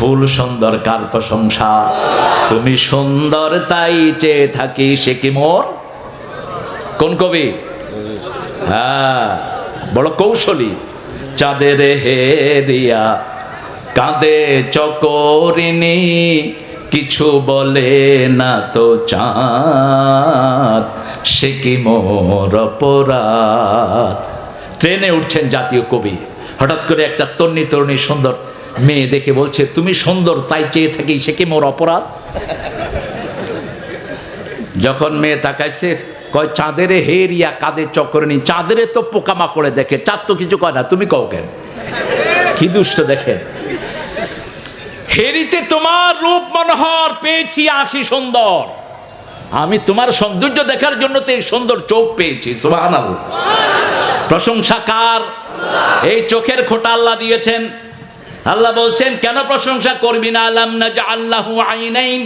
ফুল সুন্দর কার প্রশংসা তুমি সুন্দর তাই চেয়ে থাকি, সে কি মোর? কোন কবি? হ্যাঁ বড় কৌশলী। চাঁদের হে দিয়া কাঁদে চকরিনি কিছু বলে না তো চাঁদ, সে কি মোর অপরাধ? ট্রেনে উঠছেন জাতীয় কবি। হঠাৎ করে একটা তন্নি তরুণী সুন্দর মেয়ে দেখে বলছে, তুমি সুন্দর, তাই চেয়ে থাকি, সে কি মোর অপরাধ? যখন মেয়ে তাকাইছে, কয়, চাঁদের হেরিয়া কাদের চক্করনি চাঁদের তো পোকামাকড়ে দেখে, চাঁদ তো কিছু কয় না, তুমি কও কেন? কি দুষ্ট দেখে। হেরিতে তোমার রূপ, মনোহর পেয়েছি আশি সুন্দর। আমি তোমার সৌন্দর্য দেখার জন্য তো এই সুন্দর চোখ পেয়েছি, সুবহানাল্লাহ। প্রশংসা কার এই চোখের খোটা আল্লাহ দিয়েছেন। আল্লাহ বলছেন, কেন প্রশংসা করবি না? আলাম না যে আল্লাহ আইনাইন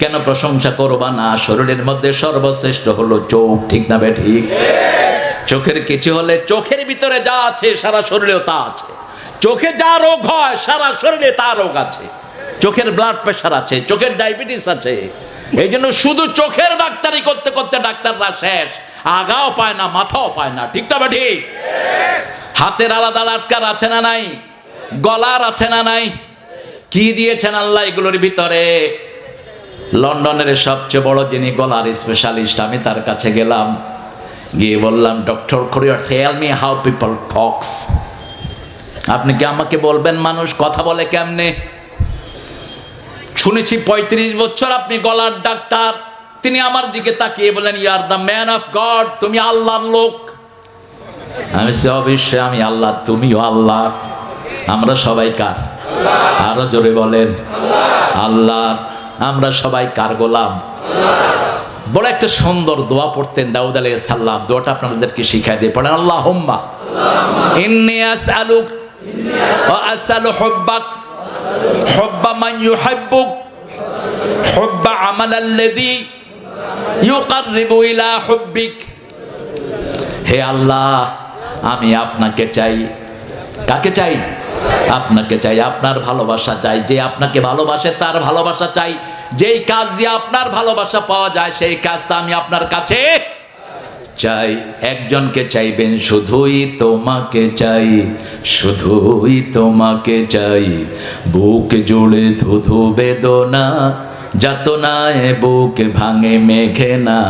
কেন প্রশংসা করবা না? শরীরের মধ্যে সর্বশ্রেষ্ঠ হলো চোখ, ঠিক না ঠিক? চোখের কিছু হলে চোখের ভিতরে যা আছে, সারা শরীরেও তা আছে। চোখে যা রোগ হয়, সারা শরীরে তা রোগ আছে। চোখের ব্লাড প্রেশার আছে, চোখের ডায়াবেটিস আছে। এই জন্য শুধু চোখের ডাক্তারি করতে করতে ডাক্তাররা শেষ। আগাও পায় না, মাথাও পায় না। ঠিক তবে ঠিক হাতের আলাদা আটকার আছে না নাই? গলার আছে না নাই? কি দিয়েছেন আল্লাহ এগুলোর ভিতরে? লন্ডনের সবচেয়ে বড় যিনি গলার স্পেশালিস্ট আমি তার কাছে গেলাম। গিয়ে বললাম doctor করিয়ার tell me how people talks আপনি কি আমাকে বলবেন মানুষ কথা বলে কেমনে? শুনেছি পঁয়ত্রিশ বছর আপনি গলার ডাক্তার। তিনি আমার দিকে তাকিয়ে বলেন you're the man of God তুমি আল্লাহর লোক। আমি সে অবশ্যই আমি আল্লাহ, তুমিও আল্লাহ। আমরা সবাই কার? আরও জোরে বলেন আল্লাহ আমরা সবাই কার গোলাম? বড় একটা সুন্দর দোয়া পড়তেন দাউদ আলাইহিস সালাম। দোয়াটা আপনাদেরকে শিখাই দিয়ে পড়েন আল্লাহ হুম্মা ইন্নি আসআলুক ওয়া আসআলু হুব্বাক, হুব্বা মান ইউহিব্বুক, হুব্বা আমালাল্লাযী ইউকাররিবু ইলা হুব্বিক। হে আল্লাহ, আমি আপনাকে চাই। কাকে চাই? আপনাকে চাই, আপনার ভালোবাসা চাই। যে আপনাকে ভালোবাসে, তার ভালোবাসা চাই। যেই কাজ দিয়ে আপনার ভালোবাসা পাওয়া যায়, সেই কাজটা আমি আপনার কাছে চাই। একজনকে চাইবেন, শুধুই তোমাকে চাই, শুধুই তোমাকে চাই। বুক জুড়ে ধুধু বেদনা যাতনায় বুক ভাঙে মেঘে না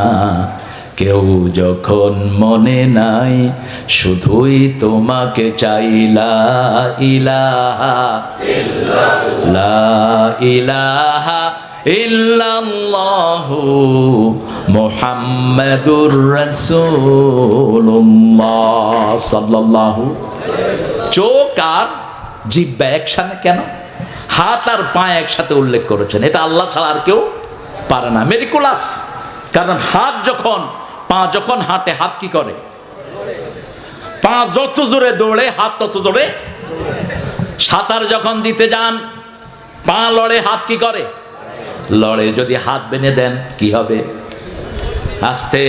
কেউ যখন মনে নাই, শুধুই তোমাকে চাইলা ইলাহা, লা ইলাহা ইল্লাল্লাহু মুহাম্মাদুর রাসূলুল্লাহ। সাল্লাল্লাহু। চোখ আর জিব্বা একসাথে কেন? হাত আর পা একসাথে উল্লেখ করেছেন। এটা আল্লাহ ছাড়া আর কেউ পারে না। মেরিকুলাস কারণ হাত যখন, পা যখন হাঁটে, হাত কি করে? পা যত জোরে দৌড়ে, হাত তত জোরে সাঁতার যখন দিতে যান, পা লড়ে, হাত কি করে? লড়ে। যদি হাত বেঁধে দেন, কি হবে? আস্তে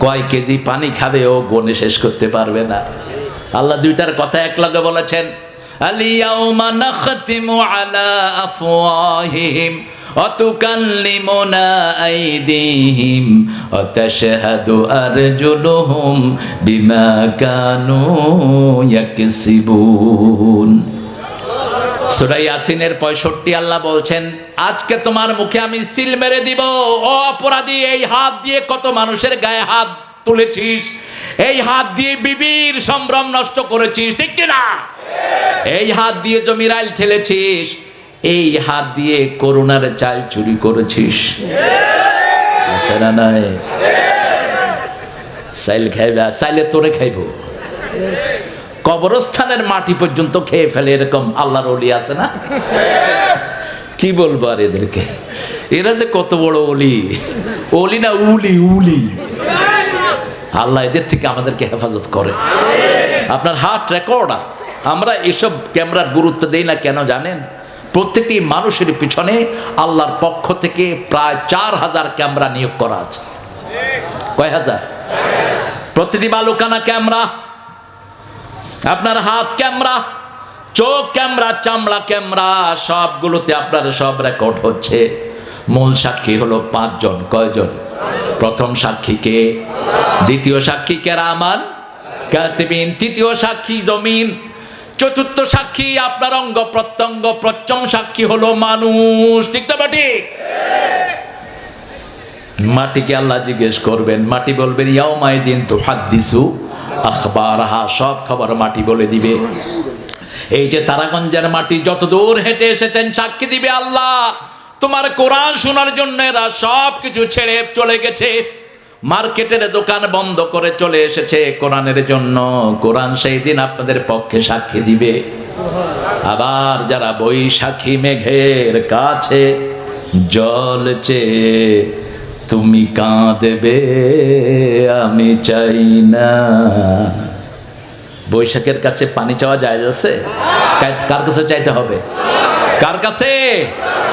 কয় কেজি পানি খাবে ও গনে শেষ করতে পারবে না। আল্লাহ দুইটার কথা এক লগে বলেছেন আলিয়াউমা নাখতিমু আলা আফওয়াহিহিম وتكلمنا أيديهم وتشهد أرجلهم بما كانوا يكسبون সুরাই ইয়াসিনের পঁয়ষট্টি আল্লাহ বলছেন আজকে তোমার মুখে আমি সিল মেরে দিব ও অপরাধী এই হাত দিয়ে কত মানুষের গায়ে হাত তুলেছিস এই হাত দিয়ে বিবির সম্ভ্রম নষ্ট করেছিস, ঠিক না এই হাত দিয়ে জমির ঠেলেছিস, এই হাত দিয়ে করোনার চাল চুরি করেছিস। আছে না নাই? খাইব কবরস্থানের মাটি পর্যন্ত খেয়ে ফেলে, এরকম আল্লাহর অলি আছে না? কি বলব আর এদেরকে? এরা যে কত বড় অলি অলি না উলি উলি। আল্লাহ এদের থেকে আমাদেরকে হেফাজত করে। আপনার হার্ট রেকর্ডার আমরা এসব ক্যামেরার গুরুত্ব দেই না কেন জানেন? প্রত্যেকটি মানুষের পিছনে আল্লাহর পক্ষ থেকে প্রায় চার হাজার ক্যামেরা নিয়োগ করা আছে। কয় হাজার? প্রতিটি বালুকানা ক্যামেরা, আপনার হাত ক্যামেরা, চোখ ক্যামেরা, চামড়া ক্যামেরা, সবগুলোতে আপনার সব রেকর্ড হচ্ছে। মূল সাক্ষী হলো পাঁচজন, কয়জন? প্রথম সাক্ষী কে? দ্বিতীয় সাক্ষী কেরামান কাতিবিন। তৃতীয় সাক্ষী জমিন। চতুর্থ সাক্ষী আপনার অঙ্গ প্রত্যঙ্গ। প্রচম সাক্ষী হলো মানুষ। ঠিক তো ঠিক মাটিকে আল্লাহ জিজ্ঞেস করবেন, মাটি বলবেন, ইয়াউমাই দিন তো হাদ্দিসু আখবারহা। সব খবর মাটি বলে দিবে। এই যে তারাগঞ্জের মাটি, যতদূর হেঁটে এসেছেন, সাক্ষী দিবে আল্লাহ। তোমার কোরআন শোনার জন্য এরা সব কিছু ছেড়ে চলে গেছে। মার্কেটের দোকান বন্ধ করে চলে এসেছে কোরআনের জন্য। কোরআন সেই দিন আপনাদের পক্ষে সাক্ষী দিবে। আবার যারা বৈশাখী মেঘের কাছে জল তুমি কাঁদবে, আমি চাই না। বৈশাখের কাছে পানি চাওয়া যায় আছে? কার কাছে চাইতে হবে? কার কাছে?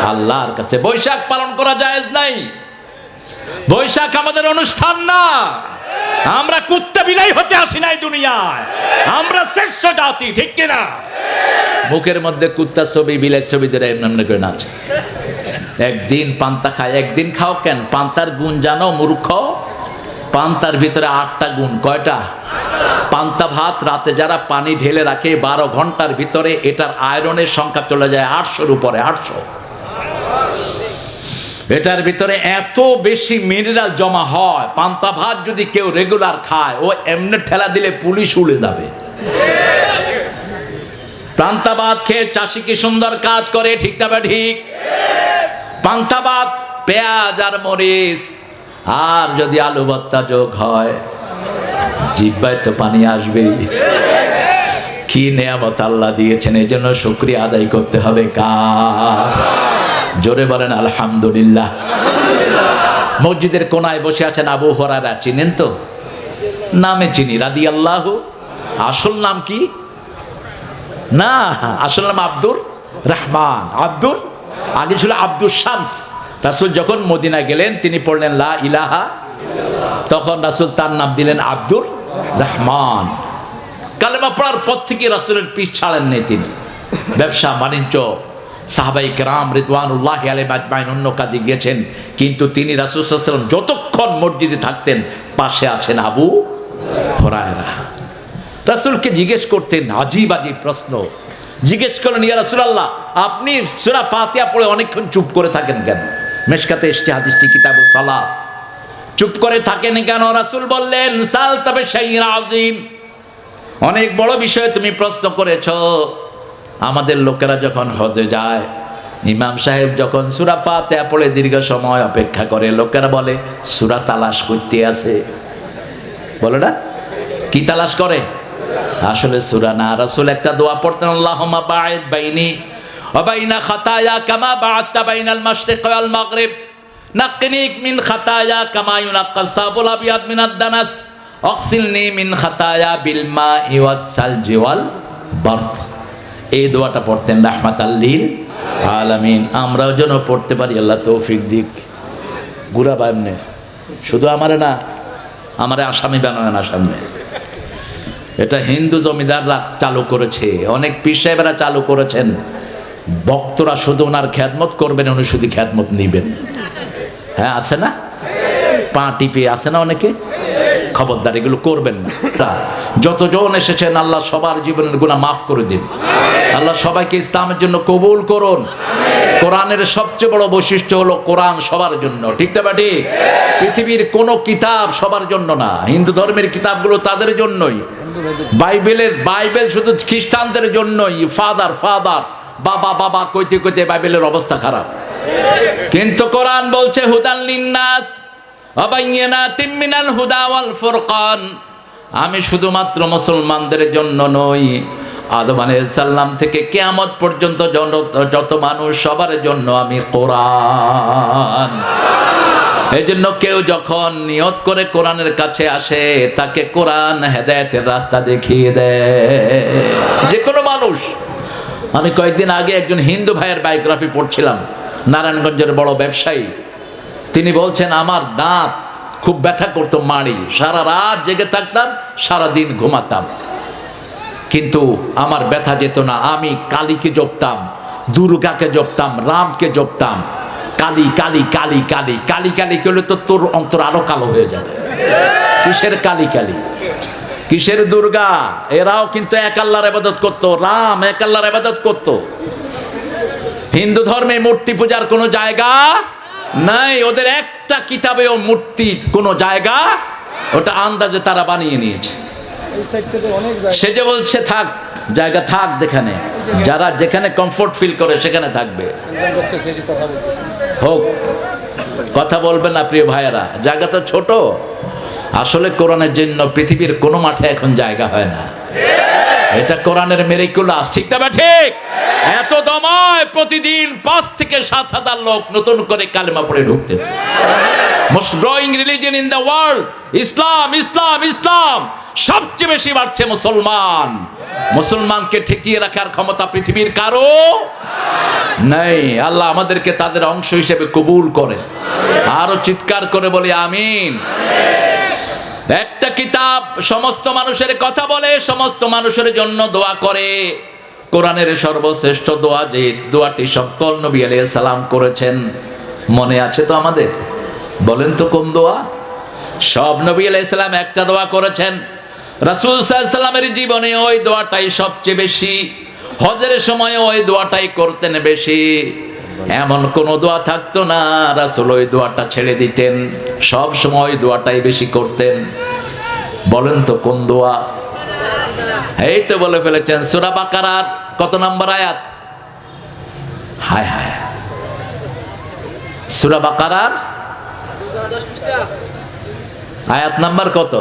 আল্লাহর কাছে। বৈশাখ পালন করা যায় নাই। বৈশাখ আমাদের অনুষ্ঠান না। আমরা কুত্তা বিলাই হতে আসি নাই দুনিয়ায়। আমরা শ্রেষ্ঠ জাতি, ঠিক কিনা? বুকের মধ্যে কুত্তা ছবি বিলাই ছবি ধরে এমনি করে নাচে। একদিন পান্তা খায়, একদিন খাও কেন? পান্তার গুণ জানো, মূর্খ? পান্তার ভিতরে আটটা গুণ, কয়টা? পান্তা ভাত রাতে যারা পানি ঢেলে রাখে, বারো ঘণ্টার ভিতরে এটার আয়রনের সংখ্যা চলে যায় আটশোর উপরে, আটশো। এটার ভিতরে এত বেশি মিনারেল জমা হয়, পান্তা ভাত যদি কেউ রেগুলার খায়, ও এমনি ঠেলা দিলে পুলিশ উড়ে যাবে। পান্তা ভাত খেয়ে চাষি কি সুন্দর কাজ করে, ঠিক না বা ঠিক? পান্তা ভাত, পেঁয়াজ আর মরিচ, আর যদি আলু ভর্তা যোগ হয়, জিব্বায় তো পানি আসবেই। কি নেয়ামত আল্লাহ দিয়েছেন এই জন্য শুক্রিয়া আদায় করতে হবে কার? জোরে বলেন, আলহামদুলিল্লাহ। মসজিদের কোনায় বসে আছেন আবু হরারা চিনেন তো? নামে চিনি রাদি আল্লাহ আসল নাম কি? না, আসল নাম আব্দুর রহমান। আব্দুর? আগে ছিল আব্দুল শামস। রাসুল যখন মদিনা গেলেন, তিনি পড়লেন, লা ইলাহা তখন রাসুল তার নাম দিলেন, আব্দুর রহমান। কালেমা পড়ার পর থেকে রাসুলের পিছ ছাড়েননি তিনি। ব্যবসা, বাণিজ্য সাহাবাই কেরাম রিদওয়ানুল্লাহ আলী মাজমাইন অন্য কাজে গিয়েছেন। কিন্তু তিনি রাসুল সাল্লাম যতক্ষণ মসজিদে থাকতেন, পাশে আছেন আবু হরায়রা। রাসুলকে জিজ্ঞেস করতেন, আজিব আজিব প্রশ্ন। জিজ্ঞেস করলেন, ইয়া রাসুলাল্লাহ, আপনি সুরা ফাতিয়া পড়ে অনেকক্ষণ চুপ করে থাকেন কেন? মেশকাতে এসছে হাদিসটি কিতাব সালাত। চুপ করে থাকেন কেন? রাসুল বললেন, সাল তবে সেই আজিম অনেক বড় বিষয়ে তুমি প্রশ্ন করেছ। আমাদের লোকেরা যখন হজে যায়, ইমাম সাহেব যখন সুরা ফাতেহা পড়ে দীর্ঘ সময় অপেক্ষা করে, লোকেরা বলে, সুরা তালাশ করতে আছে। বলে না? কি তালাশ করে? আসলে সুরা না, রাসুল একটা দোয়া পড়তেন, আল্লাহুম্মা বাঈদ বাইনি ওয়া বাইনা খাতায়া কামা বা'আদতা বাইনাল মাশরিক ওয়াল মাগরিব। নাক্কিনি মিন খাতায়া কামা ইউনাক্কাস সাবুল আবিয়াদ মিনাদ দানাস। অক্সিলনি মিন খাতায়া বিল মাই ওয়াস সালজি এই দোয়াটা পড়তেন রাহমাতাল লিল আলামিন। আমরাও যেন পড়তে পারি, আল্লাহ তৌফিক দিক। গুড়া বামনে শুধু আমারে না, আমারে আসামি বানায় না সামনে। এটা হিন্দু জমিদাররা চালু করেছে, অনেক পীর সাহেবেরা চালু করেছেন। ভক্তরা শুধু ওনার খ্যাতমত করবেন, উনি শুধু খ্যাতমত নিবেন। হ্যাঁ আছে না? পা টিপে, আছে না অনেকে? খবরদার, এগুলো করবেন না। যতজন এসেছেন, আল্লাহ সবার জীবনের গুণা মাফ করে দিন। আল্লাহ সবাইকে ইসলামের জন্য কবুল করুন। কোরআনের সবচেয়ে বড় বৈশিষ্ট্য হলো কোরআন সবার জন্য। ঠিক না বাটি পৃথিবীর কোনো কিতাব সবার জন্য না। হিন্দু ধর্মের কিতাবগুলো তাদের জন্যই। বাইবেলের, বাইবেল শুধু খ্রিস্টানদের জন্যই। Father father. বাবা বাবা, কইতে কইতে বাইবেলের অবস্থা খারাপ। কিন্তু কোরআন বলছে হুদান লিন্নাস আমি শুধুমাত্র মুসলমানদের জন্য নই, আদম সাল্লাম থেকে কেয়ামত পর্যন্ত যত মানুষ, সবার জন্য আমি কোরআন। এই জন্য কেউ যখন নিয়ত করে কোরআনের কাছে আসে, তাকে কোরআন হেদায়েতের রাস্তা দেখিয়ে দেয়। যে কোনো মানুষ। আমি কয়েকদিন আগে একজন হিন্দু ভাইয়ের বায়োগ্রাফি পড়ছিলাম, নারায়ণগঞ্জের বড় ব্যবসায়ী। তিনি বলছেন, আমার দাঁত খুব ব্যথা করতো মাড়ি। সারা রাত জেগে থাকতাম সারা দিন ঘুমাতাম। কিন্তু আমার ব্যথা যেত না। আমি কালীকে জপতাম, দুর্গাকে জপতাম, রামকে জপতাম। কালী কালী কালী কালী কালী কালী করলে তো তোর অন্তর আরও কালো হয়ে যাবে। কিসের কালী কালী? কিসের দুর্গা? এরাও কিন্তু এক আল্লাহর আবাদত করতো। রাম এক আল্লাহর আবাদত করতো। হিন্দু ধর্মে মূর্তি পূজার কোনো জায়গা নাই ওদের একটা কিতাবেও মূর্তির কোনো জায়গা ওটা আন্দাজে তারা বানিয়ে নিয়েছে। সে যে বলছে থাক জায়গা থাক যেখানে। যারা যেখানে কমফোর্ট ফিল করে সেখানে থাকবে। হোক কথা বলবেন না প্রিয় ভাইয়েরা। জায়গা তো ছোট। আসলে কোরআনের জন্য পৃথিবীর কোনো মাঠে এখন জায়গা হয় না। এটা কোরআনের মেরিকুলাস ঠিক না ঠিক? এত দমায় প্রতিদিন পাঁচ থেকে সাত হাজার লোক নতুন করে কালেমা পড়ে ঢুকতেছে। Most growing religion in the world ইসলাম ইসলাম ইসলাম, সবচেয়ে বেশি বাড়ছে মুসলমান। মুসলমানকে ঠেকিয়ে রাখার ক্ষমতা পৃথিবীর কারও নেই। আল্লাহ আমাদেরকে তাদের অংশ হিসেবে কবুল করেন। আরও চিৎকার করে বলি, আমিন। একটা কিতাব সমস্ত মানুষের কথা বলে, সমস্ত মানুষের জন্য দোয়া করে। কোরআনের সর্বশ্রেষ্ঠ দোয়া যে দোয়াটি সকল নবী আলাইহিস সালাম করেছেন, মনে আছে তো আমাদের? বলেন তো কোন দোয়া? সব নবী আলাইহিস সালাম একটা দোয়া করেছেন। রাসূল সাল্লামের জীবনে ওই দোয়াটাই সবচেয়ে বেশি, হজের সময় ওই দোয়াটাই করতেন বেশি। এমন কোন দোয়া থাকতো না, রাসূল ওই দোয়াটা ছেড়ে দিতেন, সব সময় দোয়াটাই বেশি করতেন। বলেন তো কোন দোয়া? এই তো বলে ফেলেছেন, সূরা বাকারার কত নম্বর আয়াত? হায় হায়। সূরা বাকারার আয়াত নাম্বার কত?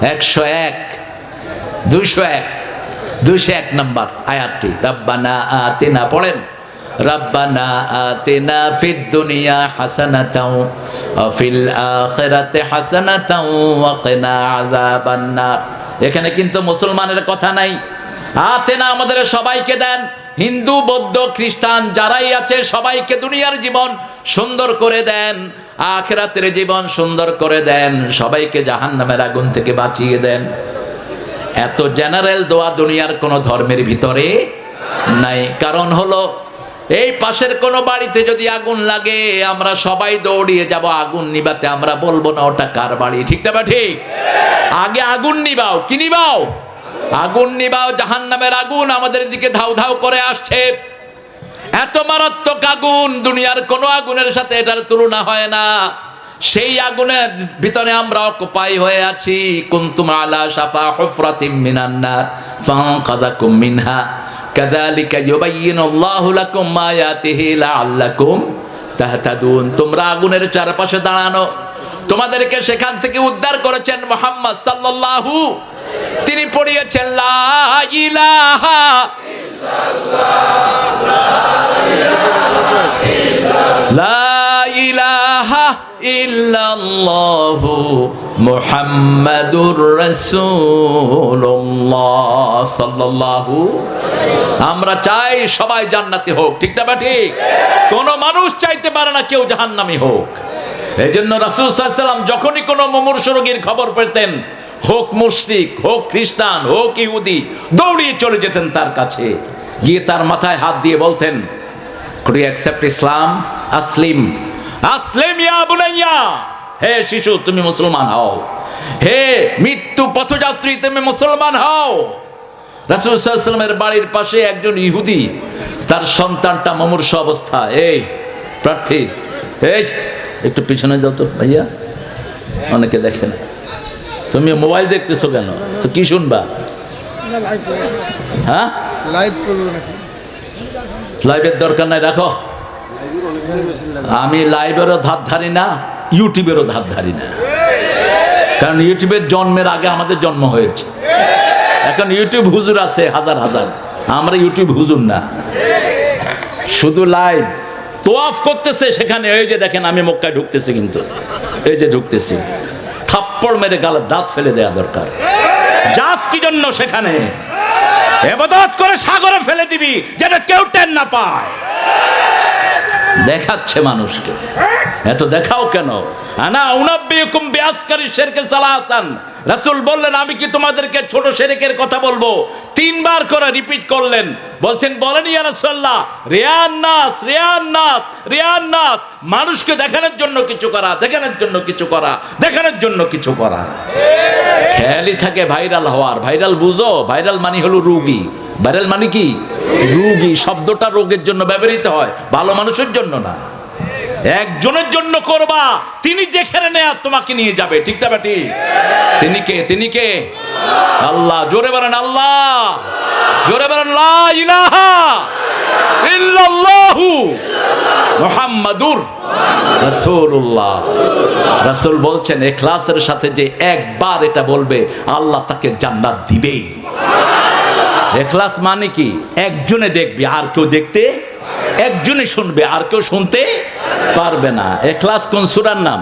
একশো এক দুইশো এক। দুইশো এক নম্বর আয়াতটি। রব্বানা আতিনা, পড়েন। এখানে কিন্তু মুসলমানের কথা নাই। আতেনা আমাদের সবাইকে দেন। হিন্দু, বৌদ্ধ, খ্রিস্টান যারাই আছে সবাইকে দুনিয়ার জীবন সুন্দর করে দেন। আখেরাতের জীবন সুন্দর করে দেন। সবাইকে জাহান্নামের আগুন থেকে বাঁচিয়ে দেন। এত জেনারেল দোয়া দুনিয়ার কোনো ধর্মের ভিতরে নাই। কারণ হলো, এই পাশের কোনো বাড়িতে যদি আগুন লাগে, আমরা সবাই দৌড়িয়ে যাব, আগুন নিবাতে আমরা বলব না ওটা কার বাড়ি, ঠিক না ঠিক? আগে আগুন নিবাও, কি নিবাও? আগুন নিবাও, জাহান্নামের আগুন আমাদের দিকে ধাউ ধাউ করে আসছে। এত মারাত্মক আগুন, দুনিয়ার কোনো আগুনের সাথে এটার তুলনা হয় না। সেই আগুনের ভিতরে আমরা অকুপাই হয়ে আছি। কুনতুম আলা শাফা হুফরাতিম মিনান নার, ফানকাদাকুম মিনহা। কাযালিকা ইউবাইয়িনুল্লাহু লাকুম আয়াতিহি লাআল্লাকুম তাহতাদুন। তোমরা আগুনের চারপাশে দাঁড়ানো। তোমাদেরকে সেখান থেকে উদ্ধার করেছেন মোহাম্মদ সাল্লাল্লাহু। তিনি পড়িয়েছেন, লা ইলাহা ইল্লাল্লাহ। লা ইলাহা ইল্লাল্লাহু মুহাম্মাদুর সাল্লাল্লাহু আমরা চাই সবাই জান্নাতি হোক, ঠিক না ঠিক। কোন মানুষ চাইতে পারে না কেউ জাহান্নামী হোক। এই জন্য রাসুল যখনই কোনো মুমূর্ষ রোগীর খবর পেতেন, হোক মুশরিক, হোক খ্রিস্টান, হোক ইহুদি, দৌড়িয়ে চলে যেতেন তার কাছে। গিয়ে তার মাথায় হাত দিয়ে বলতেন Islam? আসলিম আসলিম ইয়া বুনাইয়া। হে শিশু তুমি মুসলমান হও। হে মৃত্যু পথযাত্রী তুমি মুসলমান হও। রাসূল সাল্লামের বাড়ির পাশে একজন ইহুদি তার সন্তানটা মমূর্ষ অবস্থা এই প্রার্থী এই একটু পিছনে যাও তো ভাইয়া। অনেকে দেখে না তুমি মোবাইল দেখতেছো কেন? তো কি শুনবা? হ্যাঁ? লাইভের দরকার নাই রাখো। আমি লাইভেরও ধার ধারি না, ইউটিউবেরও ধার ধারি না। কারণ ইউটিউবের জন্মের আগে আমাদের জন্ম হয়েছে। এখন ইউটিউব হুজুর আছে হাজার হাজার। আমরা ইউটিউব হুজুর না। শুধু লাইভ। তোয়াফ করতেছে সেখানে, এই যে দেখেন আমি মক্কায় ঢুকতেছি কিন্তু। এই যে ঢুকতেছি। থাপ্পড় মেরে গালে দাঁত ফেলে দেওয়া দরকার। যাস কি জন্য সেখানে? এবাদত করে সাগরে ফেলে দিবি যেটা কেউ টেন না পায়। দেখাচ্ছে মানুষকে। এত দেখাও কেন? আমি কি তোমাদেরকে ছোট শিরকের কথা বলব? তিনবার করে রিপিট করলেন। বলছেন, বলেন ইয়া মানুষকে দেখানোর জন্য কিছু করা, দেখানোর জন্য কিছু করা, দেখানোর জন্য কিছু করা। খেয়ালই থাকে ভাইরাল হওয়ার। ভাইরাল বুঝো, ভাইরাল মানে হলো রুগী। ভাইরাল মানে কি? রুগী শব্দটা রোগের জন্য ব্যবহৃত হয়, ভালো মানুষের জন্য না। একজনের জন্য করবা, তিনি যেখানে নেয়া তোমাকে নিয়ে যাবে, ঠিক না ঠিক তিনি কে? তিনি কে? আল্লাহ, জোরে বলেন আল্লাহ। জোরে বলেন, লা ইলাহা ইল্লাল্লাহু মুহাম্মাদুর রাসূলুল্লাহ। রাসূল বলছেন, এখলাসের সাথে যে একবার এটা বলবে, আল্লাহ তাকে জান্নাত দিবেই। এখলাস মানে কি? একজনে দেখবে, আর কেউ দেখতে একজনে শুনবে, আর কেউ শুনতে পারবে না। এখলাস কোন সুরার নাম?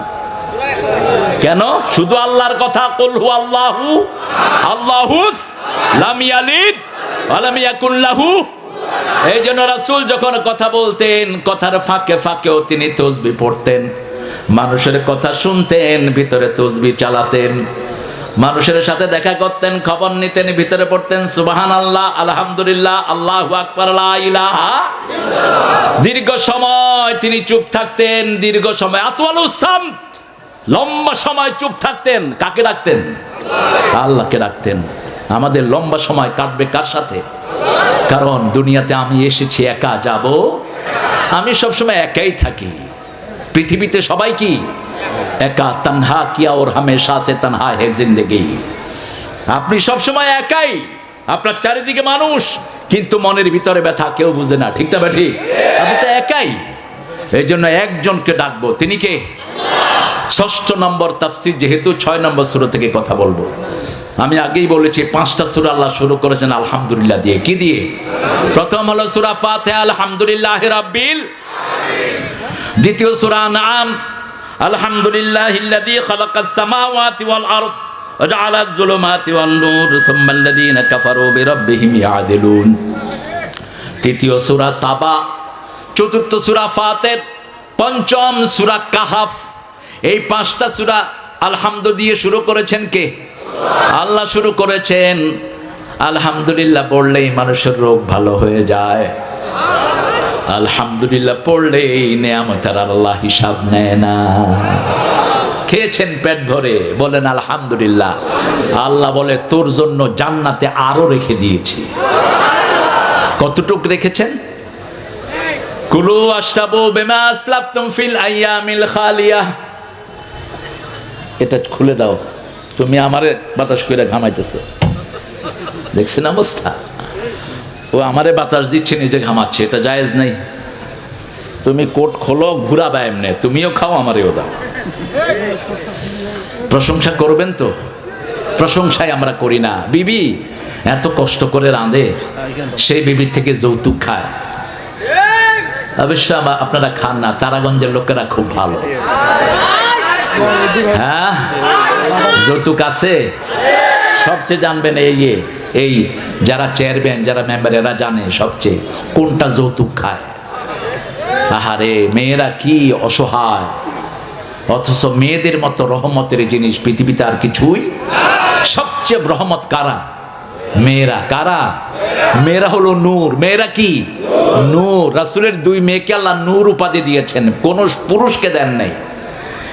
কেন? শুধু আল্লাহর কথা? কলহু আল্লাহু আল্লাহুস লাম ইয়ালিদ ওয়ালাম ইয়াকুল লাহু। এই জন্য রাসূল যখন কথা বলতেন, কথার ফাঁকে ফাঁকেও তিনি তসবি পড়তেন। মানুষের কথা শুনতেন, ভিতরে তসবি চালাতেন। মানুষের সাথে দেখা করতেন, খবর নিতেন, ভিতরে পড়তেন সুবাহান আল্লাহ আলহামদুলিল্লাহ আল্লাহ দীর্ঘ সময় তিনি চুপ থাকতেন, দীর্ঘ সময়, আতওয়ালু লম্বা সময় চুপ থাকতেন। কাকে ডাকতেন? আল্লাহকে ডাকতেন। আমাদের লম্বা সময় কাটবে কার সাথে? কারণ দুনিয়াতে আমি এসেছি একা, যাব। আমি সবসময় একাই থাকি। পৃথিবীতে সবাই কি? একা তানহা কিয়া ওর হামেশা সে তানহা হে জিন্দেগি। আপনি সবসময় একাই, আপনার চারিদিকে মানুষ, কিন্তু মনের ভিতরে ব্যথা কেউ বুঝে না, ঠিক না আপনি তো একাই। এই জন্য একজনকে ডাকবো, তিনি কে? ষষ্ঠ নম্বর তাফসির, যেহেতু ছয় নম্বর সুরা থেকে কথা বলব। আমি আগেই বলেছি, পাঁচটা সুরা আল্লাহ শুরু করেছেন, আলহামদুলিল্লাহ দিয়ে। কি দিয়ে? প্রথম হলো সুরা ফাতে আলহামদুলিল্লাহ রাব্বিল দ্বিতীয় সুরা নাম আলহামদুলিল্লাহ ইল্লাযী খালাকাস সামাওয়াতি ওয়াল আরদ وجعل الظلمات والنور ثم الذين كفروا بربهم يعدلون তৃতীয় সূরা সাবা চতুর্থ সূরা ফাতির পঞ্চম সূরা কাহাফ এই পাঁচটা সূরা আলহামদু দিয়ে শুরু করেছেন কে আল্লাহ শুরু করেছেন আলহামদুলিল্লাহ পড়লেই মানুষের রোগ ভালো হয়ে যায় আলহামদুলিল্লাহ, পড়লেই নেয়ামতের আল্লাহ হিসাব নেয় না। খেয়েছেন পেট ভরে, বলেন আলহামদুলিল্লাহ। আল্লাহ বলে, তোর জন্য জান্নাতে আরও রেখে দিয়েছি। কতটুক রেখেছেন? কুলু আশরাবু বিমা আসলাফতুম ফিল আইয়ামিল খালিয়া। এটা খুলে দাও। তুমি আমারে বাতাস করে ঘামাইতেছো। দেখছেন অবস্থা? ও আমারে বাতাস দিচ্ছে নিজে ঘামাচ্ছে এটা জায়েজ নেই। তুমি কোট খোলো ঘুরা ব্যায়াম নে তুমিও খাও আমারেও দাও প্রশংসা করবেন তো? প্রশংসায় আমরা করি না। বিবি এত কষ্ট করে রাঁধে সেই বিবির থেকে যৌতুক খায়। অবশ্য আপনারা খান না তারাগঞ্জের লোকেরা খুব ভালো। হ্যাঁ? যৌতুক আছে? সবচেয়ে জানবেন এই যে, এই যারা চেয়ারম্যান যারা মেম্বার এরা জানে সবচেয়ে কোনটা যৌতুক খায়। আহারে, মেয়েরা কি অসহায়? অথচ মেয়েদের মতো রহমতের জিনিস পৃথিবীতে আর কিছুই সবচেয়ে রহমত কারা? মেয়েরা। কারা? মেয়েরা হলো নূর। মেয়েরা কি? নূর। রাসূলের দুই মেয়েকে আল্লাহ নূর উপাধি দিয়েছেন। কোন পুরুষকে দেন নাই।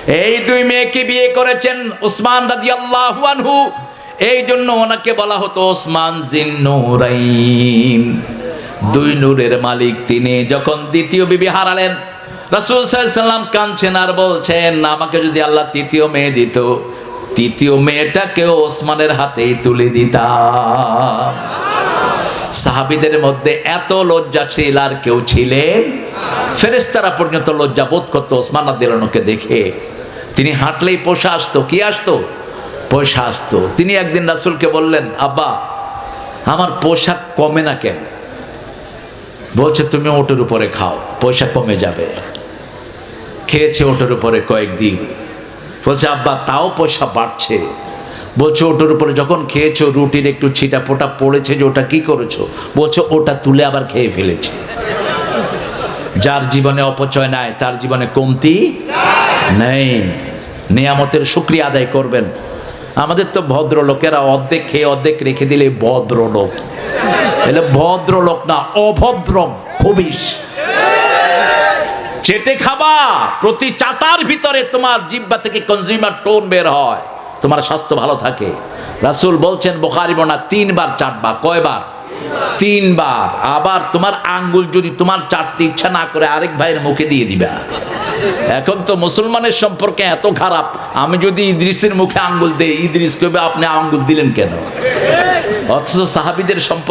এই দুই মেয়েকে বিয়ে করেছেন উসমান রাদিয়াল্লাহু আনহু। এই জন্য ওনাকে বলা হতো ওসমান জিন দুই নূরের মালিক তিনি। যখন দ্বিতীয় বিবি হারালেন, রাসূল সাল্লাম কাঁদছেন আর বলছেন, আমাকে যদি আল্লাহ তৃতীয় মেয়ে দিত, তৃতীয় মেয়েটাকেও ওসমানের হাতেই তুলে দিতাম। সাহাবিদের মধ্যে এত লজ্জাশীল আর কেউ ছিলেন। ফেরেস্তারা পর্যন্ত লজ্জা বোধ করতো ওসমান আদিলনকে দেখে। তিনি হাঁটলেই পোষা আসতো, কি আসতো? পয়সা আসতো। তিনি একদিন রাসুলকে বললেন, আব্বা, আমার পোশাক কমে না কেন? বলছে, তুমি ওটের উপরে খাও, পয়সা কমে যাবে। খেয়েছে ওটের উপরে কয়েকদিন। বলছে, আব্বা, তাও পয়সা বাড়ছে। বলছে, ওটার উপরে যখন খেয়েছো, রুটির একটু ছিটা ফোটা পড়েছে যে ওটা কি করেছ? বলছে, ওটা তুলে আবার খেয়ে ফেলেছে। যার জীবনে অপচয় নাই, তার জীবনে কমতি নেই। নিয়ামতের শুক্রিয়া আদায় করবেন। আমাদের তো ভদ্রলোকেরা অর্ধেক খেয়ে অর্ধেক রেখে দিলে ভদ্রলোক। এলে ভদ্রলোক না অভদ্র খবিস চেটে খাবা, প্রতি চাতার ভিতরে তোমার জিব্বা থেকে কনজিউমার টোন বের হয়, তোমার স্বাস্থ্য ভালো থাকে। রাসূল বলছেন বোখারি বনা তিনবার চাটবা কয়বার? তিনবার। আবার তোমার আঙ্গুল যদি তোমার চাটতে ইচ্ছা না করে আরেক ভাইয়ের মুখে দিয়ে দিবা। এখন তো মুসলমানের সম্পর্কে এত খারাপ, আমি যদি ইদ্রিসের মুখে আঙ্গুল দিই, ইদ্রিস কবে আপনি আঙ্গুল দিলেন কেন? অথচ সাহাবিদের সম্পর্কে